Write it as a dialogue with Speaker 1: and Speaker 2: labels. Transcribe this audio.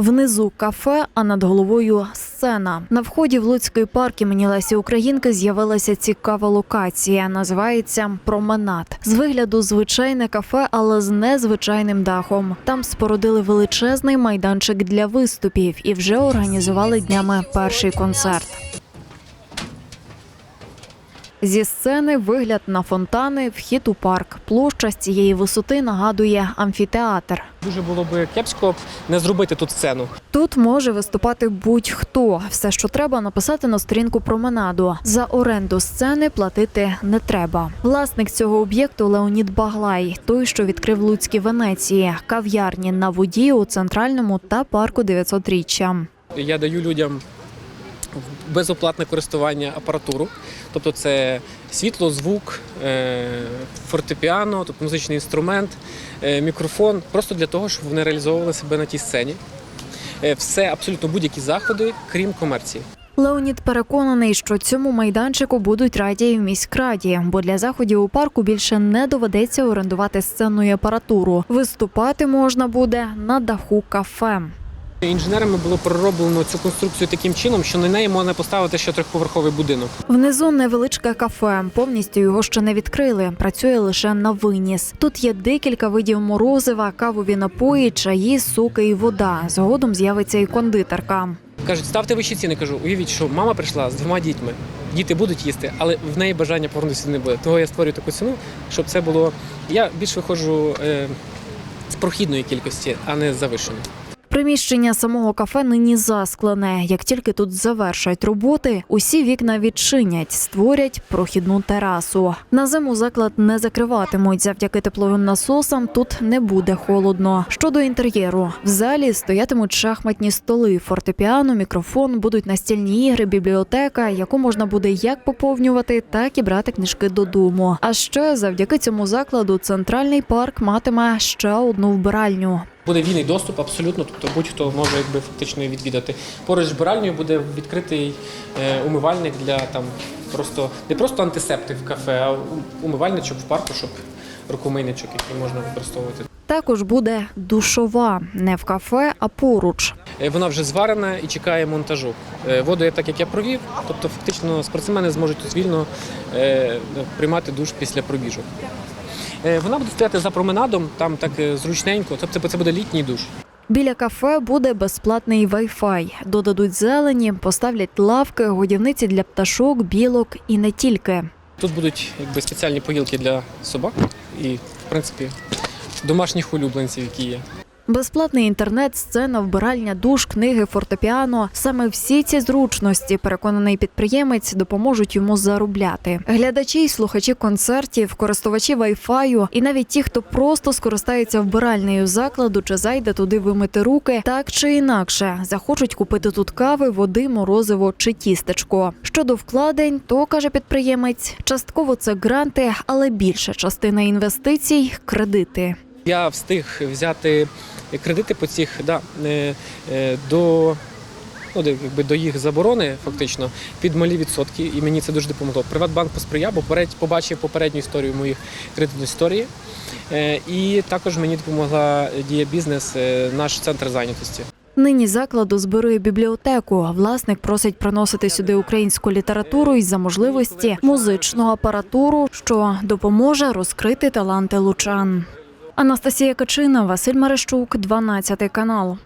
Speaker 1: Внизу кафе, а над головою сцена. На вході в Луцький парк імені Лесі Українки з'явилася цікава локація. Називається Променад. З вигляду звичайне кафе, але з незвичайним дахом. Там спорудили величезний майданчик для виступів і вже організували днями перший концерт. Зі сцени вигляд на фонтани, вхід у парк. Площа з цієї висоти нагадує амфітеатр.
Speaker 2: Дуже було б кепсько не зробити тут сцену.
Speaker 1: Тут може виступати будь-хто. Все, що треба, написати на сторінку променаду. За оренду сцени платити не треба. Власник цього об'єкту Леонід Баглай, той, що відкрив Луцькі Венеції, кав'ярні на воді у центральному та парку 900-річчя.
Speaker 2: Я даю людям безоплатне користування апаратуру, тобто це світло, звук, е, фортепіано, тобто музичний інструмент, е, мікрофон, просто для того, щоб вони реалізовували себе на тій сцені. Е, Все абсолютно будь-які заходи, крім комерції.
Speaker 1: Леонід переконаний, що цьому майданчику будуть раді в міськраді, бо для заходів у парку більше не доведеться орендувати сценну і апаратуру. Виступати можна буде на даху кафе.
Speaker 2: Інженерами було пророблено цю конструкцію таким чином, що на неї можна поставити ще трьохповерховий будинок.
Speaker 1: Внизу невеличке кафе. Повністю його ще не відкрили. Працює лише на виніс. Тут є декілька видів морозива, кавові напої, чаї, соки і вода. Згодом з'явиться і кондитерка.
Speaker 2: Кажуть, ставте вищі ціни. Кажу, уявіть, що мама прийшла з двома дітьми. Діти будуть їсти, але в неї бажання повернутися не буде. Того я створюю таку ціну, щоб це було. Я більш виходжу е, з прохідної кількості, а не з завищеної.
Speaker 1: Приміщення самого кафе нині засклене. Як тільки тут завершать роботи, усі вікна відчинять, створять прохідну терасу. На зиму заклад не закриватимуть. Завдяки тепловим насосам тут не буде холодно. Щодо інтер'єру, в залі стоятимуть шахматні столи, фортепіано, мікрофон, будуть настільні ігри, бібліотека, яку можна буде як поповнювати, так і брати книжки додому. А ще завдяки цьому закладу центральний парк матиме ще одну вбиральню.
Speaker 2: Буде вільний доступ абсолютно, тобто будь-хто може якби фактично відвідати. Поруч з биральнею буде відкритий е, умивальник для там просто не просто антисептик в кафе, а умивальничок в парку, щоб рукомийничок, який можна використовувати.
Speaker 1: Також буде душова не в кафе, а поруч.
Speaker 2: Е, Вона вже зварена і чекає монтажу. Е, Воду я так як я провів, тобто фактично спортсмени зможуть вільно приймати душ після пробіжок. Е, Вона буде стояти за променадом, там так е, зручненько, тобто це буде літній душ.
Speaker 1: Біля кафе буде безплатний вай-фай. Додадуть зелені, поставлять лавки, годівниці для пташок, білок і не тільки.
Speaker 2: Тут будуть якби спеціальні поїлки для собак і, в принципі, домашніх улюбленців, які є.
Speaker 1: Безплатний інтернет, сцена, вбиральня, душ, книги, фортепіано. Саме всі ці зручності, переконаний підприємець, допоможуть йому заробляти. Глядачі й слухачі концертів, користувачі Wi-Fi і навіть ті, хто просто скористається вбиральнею закладу чи зайде туди вимити руки, так чи інакше захочуть купити тут кави, води, морозиво чи тістечко. Щодо вкладень, то каже підприємець, частково це гранти, але більша частина інвестицій кредити.
Speaker 2: Я встиг взяти кредити по цих да, е, е, до, ну, якби, до їх заборони, фактично, під малі відсотки, і мені це дуже допомогло. Приватбанк посприяв, бо побачив попередню історію моїх кредитної історії. Е, І також мені допомогла дія бізнес, наш центр зайнятості.
Speaker 1: Нині закладу збирує бібліотеку. Власник просить приносити сюди українську літературу і за можливості музичну апаратуру, що допоможе розкрити таланти лучан. Анастасія Качина, Василь Марещук, 12 канал.